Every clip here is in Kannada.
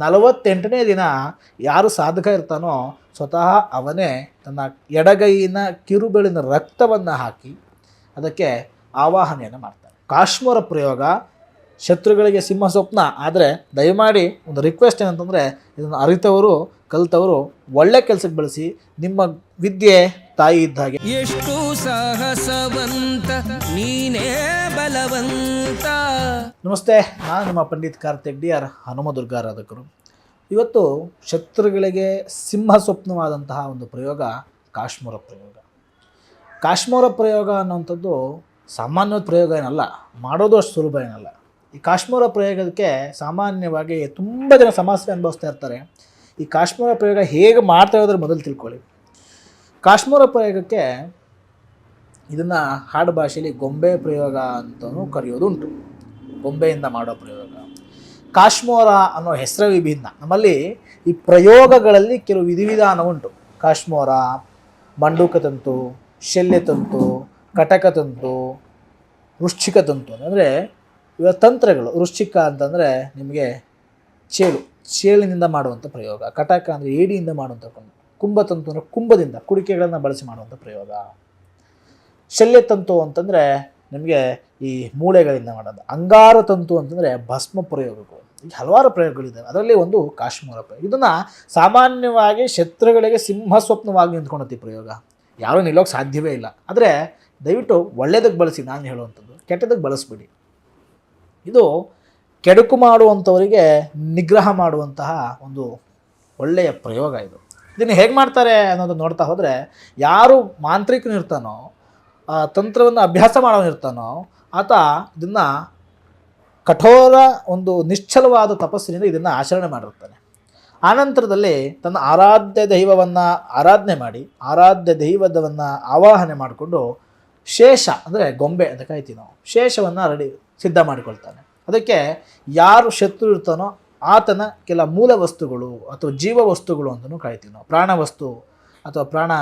ನಲವತ್ತೆಂಟನೇ ದಿನ ಯಾರು ಸಾಧಕ ಇರ್ತಾನೋ ಸ್ವತಃ ಅವನೇ ತನ್ನ ಎಡಗೈಯಿನ ಕಿರುಬೆಳಿನ ರಕ್ತವನ್ನು ಹಾಕಿ ಅದಕ್ಕೆ ಆವಾಹನೆಯನ್ನು ಮಾಡ್ತಾನೆ. ಕಾಶ್ಮೀರ ಪ್ರಯೋಗ, ಶತ್ರುಗಳಿಗೆ ಸಿಂಹ ಸ್ವಪ್ನ, ಆದರೆ ದಯಮಾಡಿ ಒಂದು ರಿಕ್ವೆಸ್ಟ್ ಏನಂತಂದರೆ ಇದನ್ನು ಅರಿತವರು, ಕಲಿತವರು ಒಳ್ಳೆ ಕೆಲಸಕ್ಕೆ ಬಳಸಿ ನಿಮ್ಮ ವಿದ್ಯೆ ತಾಯಿ ಇದ್ದ ಹಾಗೆ. ಎಷ್ಟು ಸಾಹಸವಂತ ನೀನೇ ಬಲವಂತ. ನಮಸ್ತೆ, ನಾನು ನಿಮ್ಮ ಪಂಡಿತ್ ಕಾರ್ತಿಕ್ ಡಿ ಆರ್ ಹನುಮದುರ್ಗ ಆರಾಧಕರು. ಇವತ್ತು ಶತ್ರುಗಳಿಗೆ ಸಿಂಹ ಸ್ವಪ್ನವಾದಂತಹ ಒಂದು ಪ್ರಯೋಗ, ಕಾಶ್ಮೀರ ಪ್ರಯೋಗ. ಕಾಶ್ಮೀರ ಪ್ರಯೋಗ ಅನ್ನೋಂಥದ್ದು ಸಾಮಾನ್ಯ ಪ್ರಯೋಗ ಏನಲ್ಲ, ಮಾಡೋದು ಅಷ್ಟು ಸುಲಭ ಏನಲ್ಲ. ಈ ಕಾಶ್ಮೀರ ಪ್ರಯೋಗಕ್ಕೆ ಸಾಮಾನ್ಯವಾಗಿ ತುಂಬ ಜನ ಸಮಸ್ಯೆ ಅನುಭವಿಸ್ತಾ ಇರ್ತಾರೆ. ಈ ಕಾಶ್ಮೀರ ಪ್ರಯೋಗ ಹೇಗೆ ಮಾಡ್ತಾ ಇರೋದ್ರ ಮೊದಲು ತಿಳ್ಕೊಳ್ಳಿ. ಕಾಶ್ಮೀರ ಪ್ರಯೋಗಕ್ಕೆ ಇದನ್ನು ಹಾಡು ಭಾಷೆಯಲ್ಲಿ ಗೊಂಬೆ ಪ್ರಯೋಗ ಅಂತಲೂ ಕರೆಯೋದುಂಟು. ಗೊಂಬೆಯಿಂದ ಮಾಡೋ ಪ್ರಯೋಗ. ಕಾಶ್ಮೋರ ಅನ್ನೋ ಹೆಸರು ವಿಭಿನ್ನ. ನಮ್ಮಲ್ಲಿ ಈ ಪ್ರಯೋಗಗಳಲ್ಲಿ ಕೆಲವು ವಿಧಿವಿಧಾನ ಉಂಟು ಕಾಶ್ಮೋರ, ಮಂಡೂಕ ತಂತು, ಶಲ್ಯ ತಂತು, ಕಟಕ ತಂತು, ವೃಶ್ಚಿಕ ತಂತು ಅಂದರೆ ಇವ ತಂತ್ರಗಳು. ವೃಶ್ಚಿಕ ಅಂತಂದರೆ ನಿಮಗೆ ಚೇಳು. ಚೇಳಿನಿಂದ ಮಾಡುವಂಥ ಪ್ರಯೋಗ. ಕಟಕ ಅಂದರೆ ಏಡಿಯಿಂದ ಮಾಡುವಂಥ ಕುಂಭತಂತು ಅಂದರೆ ಕುಂಭದಿಂದ ಕುಡಿಕೆಗಳನ್ನು ಬಳಸಿ ಮಾಡುವಂಥ ಪ್ರಯೋಗ. ಶಲ್ಯತಂತು ಅಂತಂದರೆ ನಿಮಗೆ ಈ ಮೂಳೆಗಳಿಂದ ಮಾಡೋದು. ಅಂಗಾರ ತಂತು ಅಂತಂದರೆ ಭಸ್ಮ ಪ್ರಯೋಗಗಳು. ಈಗ ಹಲವಾರು ಪ್ರಯೋಗಗಳಿದ್ದಾವೆ. ಅದರಲ್ಲಿ ಒಂದು ಕಾಶ್ಮೀರ ಪ್ರಯೋಗ. ಇದನ್ನು ಸಾಮಾನ್ಯವಾಗಿ ಶತ್ರುಗಳಿಗೆ ಸಿಂಹ ಸ್ವಪ್ನವಾಗಿ ಪ್ರಯೋಗ. ಯಾರೂ ನಿಲ್ಲೋಕೆ ಸಾಧ್ಯವೇ ಇಲ್ಲ. ಆದರೆ ದಯವಿಟ್ಟು ಒಳ್ಳೆಯದಕ್ಕೆ ಬಳಸಿ, ನಾನು ಹೇಳುವಂಥದ್ದು ಕೆಟ್ಟದಕ್ಕೆ ಬಳಸಬೇಡಿ. ಇದು ಕೆಡುಕು ಮಾಡುವಂಥವರಿಗೆ ನಿಗ್ರಹ ಮಾಡುವಂತಹ ಒಂದು ಒಳ್ಳೆಯ ಪ್ರಯೋಗ ಇದು. ಇದನ್ನು ಹೇಗೆ ಮಾಡ್ತಾರೆ ಅನ್ನೋದು ನೋಡ್ತಾ ಹೋದರೆ, ಯಾರು ಮಾಂತ್ರಿಕನಿರ್ತಾನೋ ಆ ತಂತ್ರವನ್ನು ಅಭ್ಯಾಸ ಮಾಡೋನಿರ್ತಾನೋ ಆತ ಇದನ್ನು ಕಠೋರ ಒಂದು ನಿಶ್ಚಲವಾದ ತಪಸ್ಸಿನಿಂದ ಇದನ್ನು ಆಚರಣೆ ಮಾಡಿರ್ತಾನೆ. ಆನಂತರದಲ್ಲಿ ತನ್ನ ಆರಾಧ್ಯ ದೈವವನ್ನು ಆರಾಧನೆ ಮಾಡಿ, ಆರಾಧ್ಯ ದೈವದವನ್ನು ಆವಾಹನೆ ಮಾಡಿಕೊಂಡು ಶೇಷ ಅಂದರೆ ಗೊಂಬೆ ಅಂತ ಕಾಯ್ತೀವಿ ನಾವು. ಶೇಷವನ್ನು ರೆಡಿ, ಸಿದ್ಧ ಮಾಡಿಕೊಳ್ತಾನೆ. ಅದಕ್ಕೆ ಯಾರು ಶತ್ರು ಇರ್ತಾನೋ ಆತನ ಕೆಲ ಮೂಲ ವಸ್ತುಗಳು ಅಥವಾ ಜೀವ ವಸ್ತುಗಳು ಅಂತಲೂ ಕಾಯ್ತೀವಿ ನಾವು. ಪ್ರಾಣ ವಸ್ತು ಅಥವಾ ಪ್ರಾಣ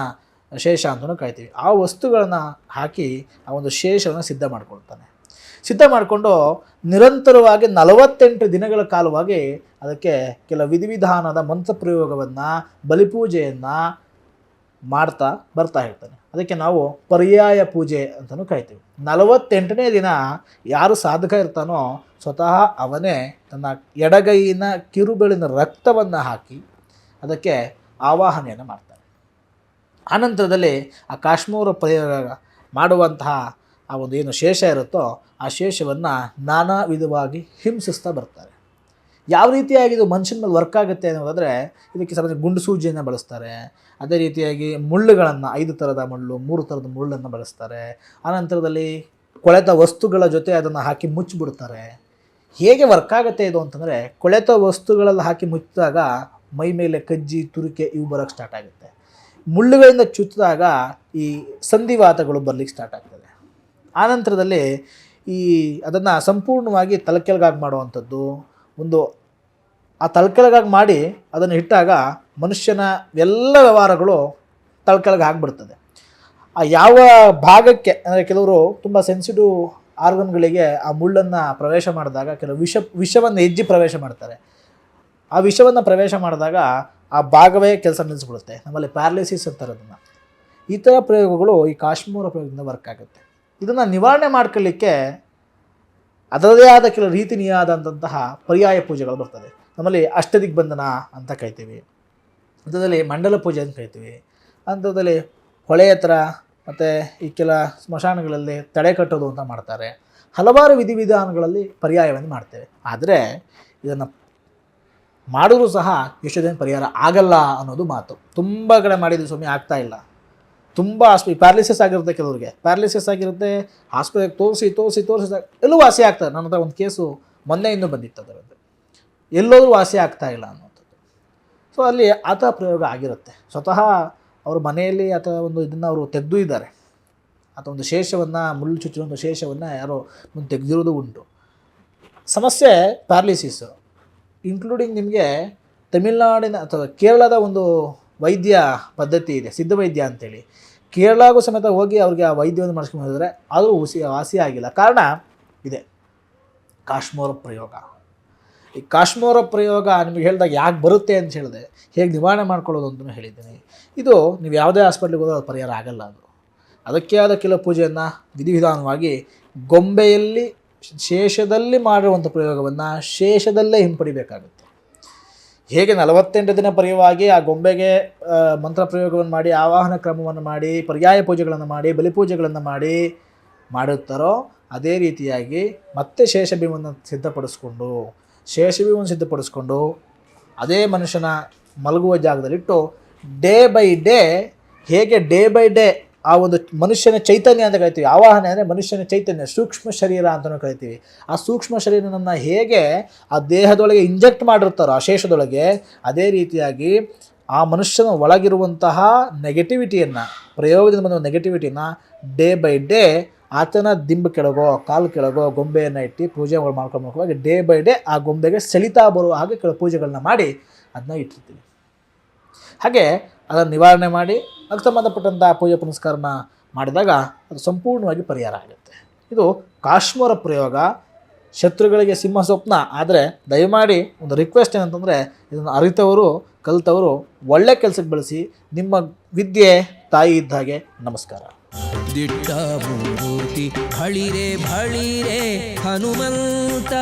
ಶೇಷ ಅಂತಲೂ ಕಾಯ್ತೀವಿ ಆ ವಸ್ತುಗಳನ್ನು ಹಾಕಿ ಆ ಒಂದು ಶೇಷವನ್ನು ಸಿದ್ಧ ಮಾಡ್ಕೊಳ್ತಾನೆ. ಸಿದ್ಧ ಮಾಡಿಕೊಂಡು ನಿರಂತರವಾಗಿ ನಲವತ್ತೆಂಟು ದಿನಗಳ ಕಾಲವಾಗಿ ಅದಕ್ಕೆ ಕೆಲ ವಿಧಿವಿಧಾನದ ಮಂತ್ರ ಪ್ರಯೋಗವನ್ನು, ಬಲಿಪೂಜೆಯನ್ನು ಮಾಡ್ತಾ ಬರ್ತಾ ಇರ್ತಾನೆ. ಅದಕ್ಕೆ ನಾವು ಪರ್ಯಾಯ ಪೂಜೆ ಅಂತಲೂ ಕಾಯ್ತೀವಿ ನಲವತ್ತೆಂಟನೇ ದಿನ ಯಾರು ಸಾಧಕ ಇರ್ತಾನೋ ಸ್ವತಃ ಅವನೇ ತನ್ನ ಎಡಗೈಯಿನ ಕಿರುಬೆಳಿನ ರಕ್ತವನ್ನು ಹಾಕಿ ಅದಕ್ಕೆ ಆವಾಹನೆಯನ್ನು ಮಾಡ್ತಾನೆ. ಆನಂತರದಲ್ಲಿ ಆ ಕಾಶ್ಮೂರ ಪ್ರಯೋಗ ಮಾಡುವಂತಹ ಆ ಒಂದು ಏನು ಶೇಷ ಇರುತ್ತೋ ಆ ಶೇಷವನ್ನು ನಾನಾ ವಿಧವಾಗಿ ಹಿಂಸಿಸ್ತಾ ಬರ್ತಾರೆ. ಯಾವ ರೀತಿಯಾಗಿ ಇದು ಮನುಷ್ಯನ ಮೇಲೆ ವರ್ಕ್ ಆಗುತ್ತೆ ಅನ್ನೋದಾದರೆ ಇದಕ್ಕೆ ಸಂಬಂಧ ಗುಂಡು ಸೂಜಿಯನ್ನು ಬಳಸ್ತಾರೆ. ಅದೇ ರೀತಿಯಾಗಿ ಮುಳ್ಳುಗಳನ್ನು ಐದು ಥರದ ಮುಳ್ಳು, ಮೂರು ಥರದ ಮುಳ್ಳನ್ನು ಬಳಸ್ತಾರೆ. ಆನಂತರದಲ್ಲಿ ಕೊಳೆತ ವಸ್ತುಗಳ ಜೊತೆ ಅದನ್ನು ಹಾಕಿ ಮುಚ್ಚಿಬಿಡ್ತಾರೆ. ಹೇಗೆ ವರ್ಕ್ ಆಗುತ್ತೆ ಇದು ಅಂತಂದರೆ ಕೊಳೆತ ವಸ್ತುಗಳಲ್ಲಿ ಹಾಕಿ ಮುಚ್ಚಿದಾಗ ಮೈ ಮೇಲೆ ಕಜ್ಜಿ, ತುರಿಕೆ ಇವು ಬರೋಕ್ಕೆ ಸ್ಟಾರ್ಟ್ ಆಗುತ್ತೆ. ಮುಳ್ಳುಗಳಿಂದ ಚುಚ್ಚಿದಾಗ ಈ ಸಂಧಿವಾತಗಳು ಬರಲಿಕ್ಕೆ ಸ್ಟಾರ್ಟ್ ಆಗ್ತದೆ. ಆನಂತರದಲ್ಲಿ ಈ ಅದನ್ನು ಸಂಪೂರ್ಣವಾಗಿ ತಲಕೆಳಗಾಗಿ ಮಾಡುವಂಥದ್ದು, ಒಂದು ಆ ತಲಕೆಳಗಾಗಿ ಮಾಡಿ ಅದನ್ನು ಇಟ್ಟಾಗ ಮನುಷ್ಯನ ಎಲ್ಲ ವ್ಯವಹಾರಗಳು ತಲೆಕೆಳಗೆ ಆಗಿಬಿಡ್ತದೆ. ಆ ಯಾವ ಭಾಗಕ್ಕೆ, ಅಂದರೆ ಕೆಲವರು ತುಂಬ ಸೆನ್ಸಿಟಿವ್ ಆರ್ಗನ್ಗಳಿಗೆ ಆ ಮುಳ್ಳನ್ನು ಪ್ರವೇಶ ಮಾಡಿದಾಗ, ಕೆಲವು ವಿಷ, ವಿಷವನ್ನು ಹೆಜ್ಜಿ ಪ್ರವೇಶ ಮಾಡ್ತಾರೆ. ಆ ವಿಷವನ್ನು ಪ್ರವೇಶ ಮಾಡಿದಾಗ ಆ ಭಾಗವೇ ಕೆಲಸ ನಿಲ್ಲಿಸ್ಬಿಡುತ್ತೆ ನಮ್ಮಲ್ಲಿ ಪ್ಯಾರಲಿಸಿಸ್ ಅಂತಾರೆ ಅದನ್ನು. ಈ ಥರ ಪ್ರಯೋಗಗಳು ಈ ಕಾಶ್ಮೀರ ಪ್ರಯೋಗದಿಂದ ವರ್ಕ್ ಆಗುತ್ತೆ. ಇದನ್ನು ನಿವಾರಣೆ ಮಾಡ್ಕೊಳ್ಳಿಕ್ಕೆ ಅದರದೇ ಆದ ಕೆಲವು ರೀತಿನಿಯಾದಂತಹ ಪರ್ಯಾಯ ಪೂಜೆಗಳು ಬರ್ತದೆ. ನಮ್ಮಲ್ಲಿ ಅಷ್ಟದಿಗ್ಬಂಧನ ಅಂತ ಕರಿತೀವಿ. ಅಂಥದ್ರಲ್ಲಿ ಮಂಡಲ ಪೂಜೆ ಅಂತ ಕರಿತೀವಿ. ಅಂಥದ್ರಲ್ಲಿ ಹೊಳೆಯ ಹತ್ರ ಮತ್ತು ಈ ಕೆಲ ಸ್ಮಶಾನಗಳಲ್ಲಿ ತಡೆ ಕಟ್ಟೋದು ಅಂತ ಮಾಡ್ತಾರೆ. ಹಲವಾರು ವಿಧಿವಿಧಾನಗಳಲ್ಲಿ ಪರ್ಯಾಯವನ್ನು ಮಾಡ್ತೇವೆ. ಆದರೆ ಇದನ್ನು ಮಾಡಿದ್ರೂ ಸಹ ಎಷ್ಟೋ ಜನ ಪರಿಹಾರ ಆಗಲ್ಲ ಅನ್ನೋದು ಮಾತು. ತುಂಬ ಕಡೆ ಮಾಡಿದ್ವಿ ಸ್ವಾಮಿ, ಆಗ್ತಾ ಇಲ್ಲ. ತುಂಬ ಆಸ್ಪಿ ಪ್ಯಾರಲಿಸಿಸ್ ಆಗಿರುತ್ತೆ ಕೆಲವರಿಗೆ. ಪ್ಯಾರಲಿಸಿಸ್ ಆಗಿರುತ್ತೆ, ಆಸ್ಪತ್ರೆಗೆ ತೋರಿಸಿ ತೋರಿಸಿ ತೋರಿಸಿ ಎಲ್ಲೂ ವಾಸಿ ಆಗ್ತದೆ ನನ್ನ ಹತ್ರ ಒಂದು ಕೇಸು ಮೊನ್ನೆ ಇನ್ನೂ ಬಂದಿತ್ತು ಅದರದ್ದು. ಎಲ್ಲೋದ್ರೂ ವಾಸಿ ಆಗ್ತಾ ಇಲ್ಲ ಅನ್ನೋಂಥದ್ದು ಸೊ ಅಲ್ಲಿ ಆತ ಪ್ರಯೋಗ ಆಗಿರುತ್ತೆ. ಸ್ವತಃ ಅವ್ರ ಮನೆಯಲ್ಲಿ ಅಥವಾ ಒಂದು ಇದನ್ನು ಅವರು ತೆಗೆದು ಇದ್ದಾರೆ. ಅಥವಾ ಒಂದು ಶೇಷವನ್ನು, ಮುಳ್ಳು ಒಂದು ಶೇಷವನ್ನು ಯಾರೋ ಮುಂದೆ ತೆಗೆದಿರೋದು ಉಂಟು. ಸಮಸ್ಯೆ ಪ್ಯಾರಲಿಸಿಸ್ಸು ಇನ್ಕ್ಲೂಡಿಂಗ್ ನಿಮಗೆ ತಮಿಳ್ನಾಡಿನ ಅಥವಾ ಕೇರಳದ ಒಂದು ವೈದ್ಯ ಪದ್ಧತಿ ಇದೆ, ಸಿದ್ಧ ವೈದ್ಯ ಅಂತೇಳಿ. ಕೇರಳಗೂ ಸಮೇತ ಹೋಗಿ ಅವ್ರಿಗೆ ಆ ವೈದ್ಯವನ್ನು ಮಾಡಿಸ್ಕೊಂಡು ಹೋದರೆ ಅದು ಹುಸಿ ವಾಸಿ ಆಗಿಲ್ಲ. ಕಾರಣ ಇದೆ. ಕಾಶ್ಮೋರ ಪ್ರಯೋಗ. ಈ ಕಾಶ್ಮೋರ ಪ್ರಯೋಗ ನಿಮಗೆ ಹೇಳಿದಾಗ ಯಾಕೆ ಬರುತ್ತೆ ಅಂತ ಹೇಳಿದೆ. ಹೇಗೆ ನಿವಾರಣೆ ಮಾಡ್ಕೊಳ್ಳೋದು ಅಂತಲೂ ಹೇಳಿದ್ದೀನಿ. ಇದು ನೀವು ಯಾವುದೇ ಹಾಸ್ಪಿಟ್ಲಿಗೆ ಹೋದರೂ ಅದು ಪರಿಹಾರ ಆಗಲ್ಲ ಅದು. ಅದಕ್ಕೆ ಆದ ಕೆಲವು ಪೂಜೆಯನ್ನು ವಿಧಿವಿಧಾನವಾಗಿ ಗೊಂಬೆಯಲ್ಲಿ ಶೇಷದಲ್ಲಿ ಮಾಡಿರುವಂಥ ಪ್ರಯೋಗವನ್ನು ಶೇಷದಲ್ಲೇ ಹಿಂಪಡಿಬೇಕಾಗುತ್ತೆ. ಹೇಗೆ ನಲವತ್ತೆಂಟು ದಿನ ಪರ್ಯವಾಗಿ ಆ ಗೊಂಬೆಗೆ ಮಂತ್ರ ಪ್ರಯೋಗವನ್ನು ಮಾಡಿ, ಆವಾಹನ ಕ್ರಮವನ್ನು ಮಾಡಿ, ಪರ್ಯಾಯ ಪೂಜೆಗಳನ್ನು ಮಾಡಿ ಬಲಿಪೂಜೆಗಳನ್ನು ಮಾಡಿ ಮಾಡುತ್ತಾರೋ ಅದೇ ರೀತಿಯಾಗಿ ಮತ್ತೆ ಶೇಷಭೀಮನ್ನು ಸಿದ್ಧಪಡಿಸ್ಕೊಂಡು ಶೇಷಭೀಮನ್ನು ಸಿದ್ಧಪಡಿಸ್ಕೊಂಡು ಅದೇ ಮನುಷ್ಯನ ಮಲಗುವ ಜಾಗದಲ್ಲಿಟ್ಟು ಡೇ ಬೈ ಡೇ, ಹೇಗೆ ಡೇ ಬೈ ಡೇ ಆ ಒಂದು ಮನುಷ್ಯನ ಚೈತನ್ಯ ಅಂತ ಕರಿತೀವಿ. ಆವಾಹನೆ ಅಂದರೆ ಮನುಷ್ಯನ ಚೈತನ್ಯ, ಸೂಕ್ಷ್ಮ ಶರೀರ ಅಂತಲೂ ಕರಿತೀವಿ. ಆ ಸೂಕ್ಷ್ಮ ಶರೀರನನ್ನು ಹೇಗೆ ಆ ದೇಹದೊಳಗೆ ಇಂಜೆಕ್ಟ್ ಮಾಡಿರ್ತಾರೋ, ಆ ಶೇಷದೊಳಗೆ ಅದೇ ರೀತಿಯಾಗಿ ಆ ಮನುಷ್ಯನ ಒಳಗಿರುವಂತಹ ನೆಗೆಟಿವಿಟಿಯನ್ನು ಪ್ರಯೋಗದಿಂದ ಬಂದ ನೆಗೆಟಿವಿಟಿನ ಡೇ ಬೈ ಡೇ ಆತನ ದಿಂಬು ಕೆಳಗೋ, ಕಾಲು ಕೆಳಗೋ, ಗೊಂಬೆಯನ್ನು ಇಟ್ಟು ಪೂಜೆ ಮಾಡ್ಕೊಂಡು ಹೋಗುವಾಗ ಡೇ ಬೈ ಡೇ ಆ ಗೊಂಬೆಗೆ ಸೆಳಿತಾ ಬರುವ ಹಾಗೆ ಕೆಲವು ಪೂಜೆಗಳನ್ನ ಮಾಡಿ ಅದನ್ನ ಇಟ್ಟಿರ್ತೀವಿ. ಹಾಗೆ ಅದನ್ನು ನಿವಾರಣೆ ಮಾಡಿ ಅದಕ್ಕೆ ಸಂಬಂಧಪಟ್ಟಂಥ ಪೂಜೆ ಪುನಸ್ಕಾರನ ಮಾಡಿದಾಗ ಅದು ಸಂಪೂರ್ಣವಾಗಿ ಪರಿಹಾರ ಆಗುತ್ತೆ. ಇದು ಕಾಶ್ಮೀರ ಪ್ರಯೋಗ. ಶತ್ರುಗಳಿಗೆ ಸಿಂಹ ಸ್ವಪ್ನ. ಆದರೆ ದಯಮಾಡಿ ಒಂದು ರಿಕ್ವೆಸ್ಟ್ ಏನಂತಂದರೆ, ಇದನ್ನು ಅರಿತವರು, ಕಲಿತವರು ಒಳ್ಳೆ ಕೆಲಸಕ್ಕೆ ಬಳಸಿ ನಿಮ್ಮ ವಿದ್ಯೆ, ತಾಯಿ ಇದ್ದ ಹಾಗೆ ನಮಸ್ಕಾರ. ದಿಟ್ಟ ಬಳಿರೆ ಹನುಮಂತ.